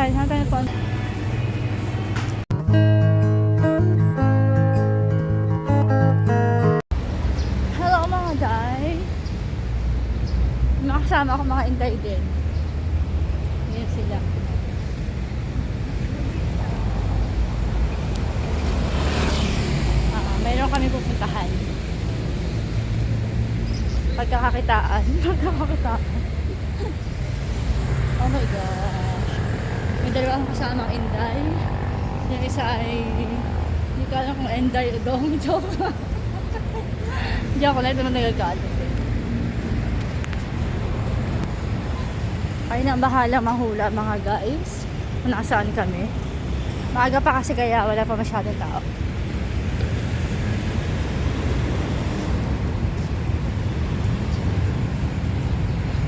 Saan tayo po? Hello mga day. Nakasama ako mga inday din. Yan sila. Ah, mayroon kami pupuntahan. Pagkakakitaan. Pagkakakitaan. oh my gosh. May dalawa akong kasamang inday. Yung isa ay hindi ko alam kung inday o dong. Joke lang. Joke lang. Ito na nagagalit. Kayo na ang bahala mahula mga guys. Kung nasaan kami. Maaga pa kasi kaya wala pa masyadong tao.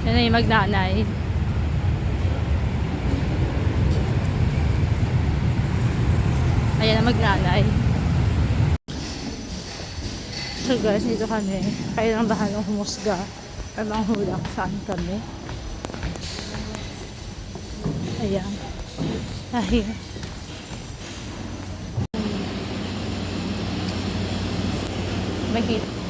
Yan na yung magnanay. Ayan ang magnanay. So guys, dito kami. Kayo lang bahalang humusga. Or manghula kung saan kami. Ayan. Ayan. Mahit.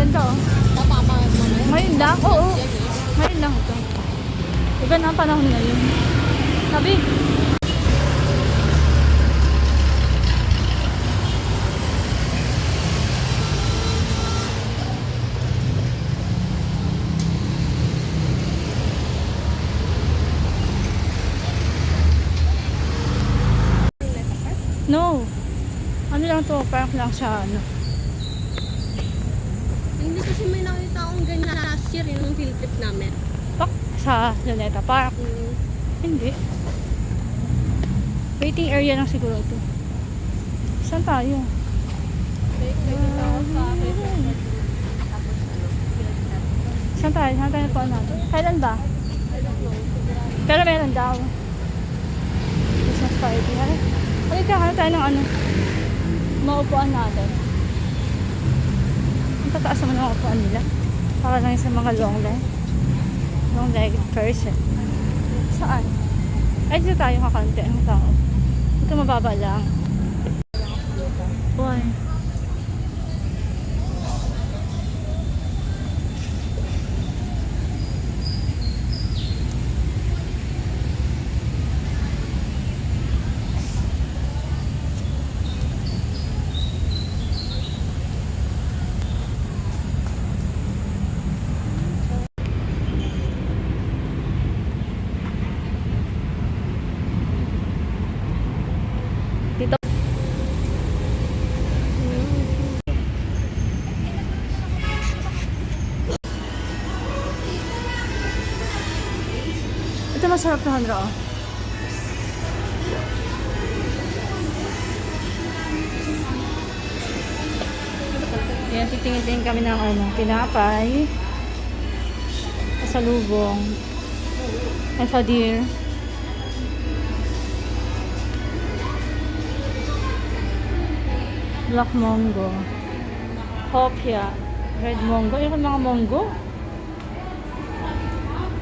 Ganito. oh. Ngayon lang? Oo. Ngayon lang ito. Iba na ang panahon ngayon. Sabi. No. Ano lang to? Parang lang sa ano. Hindi kasi may nakita last year yun yung field trip namin. Pak sa Luneta Park. Mm. Hindi. Waiting area lang siguro ito. Saan tayo? Saan tayo? Saan tayo po natin? Kailan ba? Pero meron daw. Business party. Ay kakaroon tayo ng ano. Maupuan natin. Ang tataas naman ang upuan nila. Para lang sa mga long leg. Long leg person. Saan? Ay, dito tayo kakanti ang tao. Ito mababa lang. Why? Ito masarap na handra oh. Ayan, titingin-tingin kami ng ano, pinapay. Pasalubong. Alfadir. Black Mongo. Hopia. Red Mongo. Yung mga Mongo.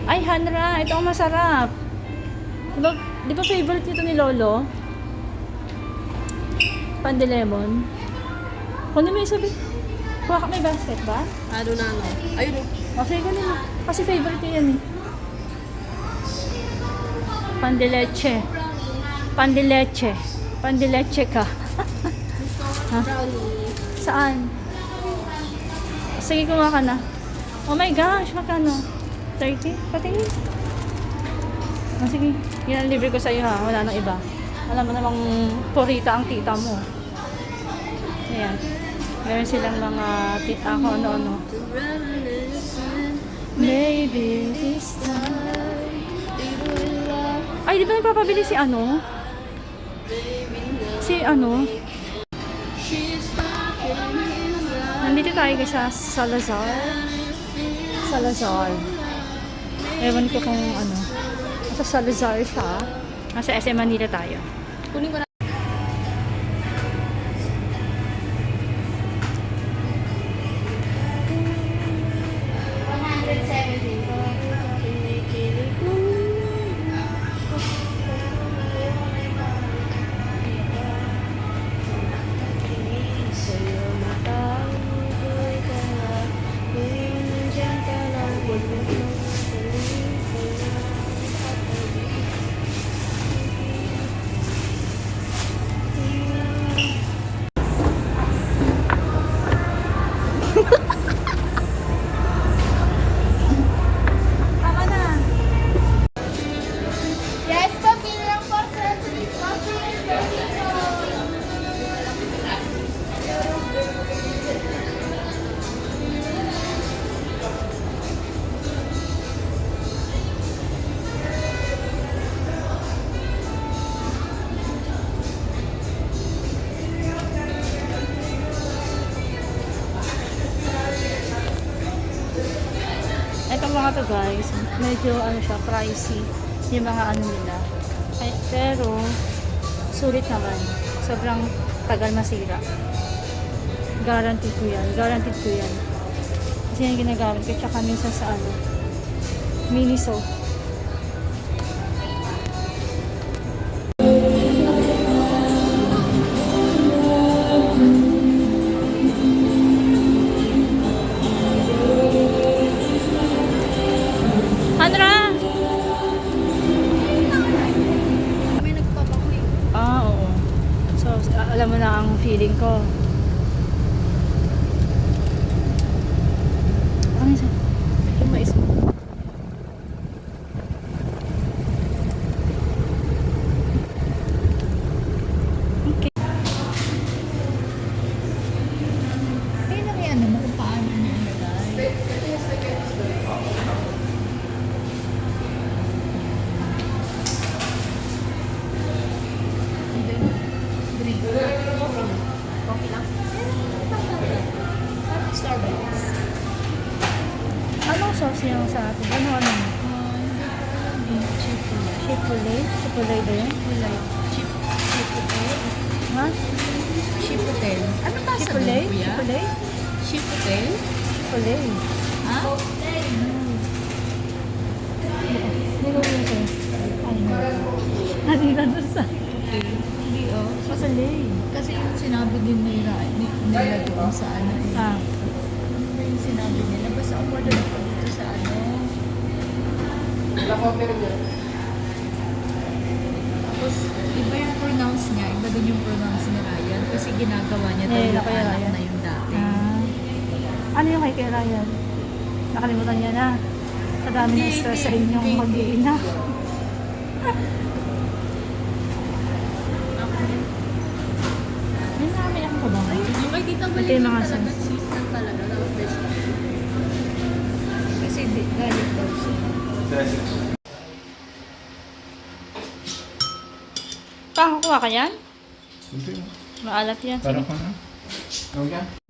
Ay, Hanra. Ito ang masarap. Diba, di ba favorite nito ni Lolo? Pandelemon. Kunin mo yung sabi. Kuha ka may basket ba? Ano na ano? Ayun. O, sige kunin mo. Kasi favorite niya yan eh. Pandileche. Pandileche. Pandileche ka. Ha? Saan? Sige, kumuha ka na. Oh my gosh, magkano? 30? Patingin. Oh, sige. Yan ang libre ko sa'yo ha. Wala nang iba. Alam mo namang purita ang tita mo. Ayan. Meron silang mga tita ko ano-ano. Maybe this time. Ay, di ba nagpapabili si ano? Si ano? Nandito tayo guys sa Salazar. Salazar. Ewan ko kung ano. Sa Salazar siya. Nasa SM Manila tayo. Kunin ko na. Ito mga to guys, medyo ano siya, pricey yung mga ano nila. Ay, pero, sulit naman. Sobrang tagal masira. Guaranteed ko yan. Guaranteed ko yan. Kasi yan ginagamit ko. Tsaka minsan sa ano, Miniso. Na ang feeling ko. Ano isa? Yung mais mo. Okay. Kaya lang yan, ano, kung paano niya ilagay. And then, drink. Coffee. Coffee lang? Parang Starbucks. Anong sauce yung sa atin? Ano ano? Chipotle. Chipotle? Chipotle ba yun? Wala. Chip, chipotle. Ha? Chipotle. Ano ba sa Chipotle? Chipotle? Chipotle? Chipotle. Ha? Hindi ko yun ito. Ano? Ano yun doon sa... Hindi oh. Chipotle. Kasi yung sinabi din nila, ni- nila doon sa ano eh. Ah. Ano yung sinabi nila? Basta umorder ako ano. Tapos, iba yung pronounce niya, iba din yung pronounce ni Ryan. Kasi ginagawa niya Eh, tayo yung kay anak Ryan. na yung dati. Ah. Ano yung kay Kay Ryan? Nakalimutan niya na. Sa dami ng Hindi, stress sa hindi, inyong hindi. mag-iina. Ako, May namin ako ba? ay, yung kay Tita Ito Balik yung mga talaga, sense. cheese lang talaga. Tapos vegetable. Kakakuha ka yan? Hindi. Maalat yan. Parang Sige. ka na. Okay.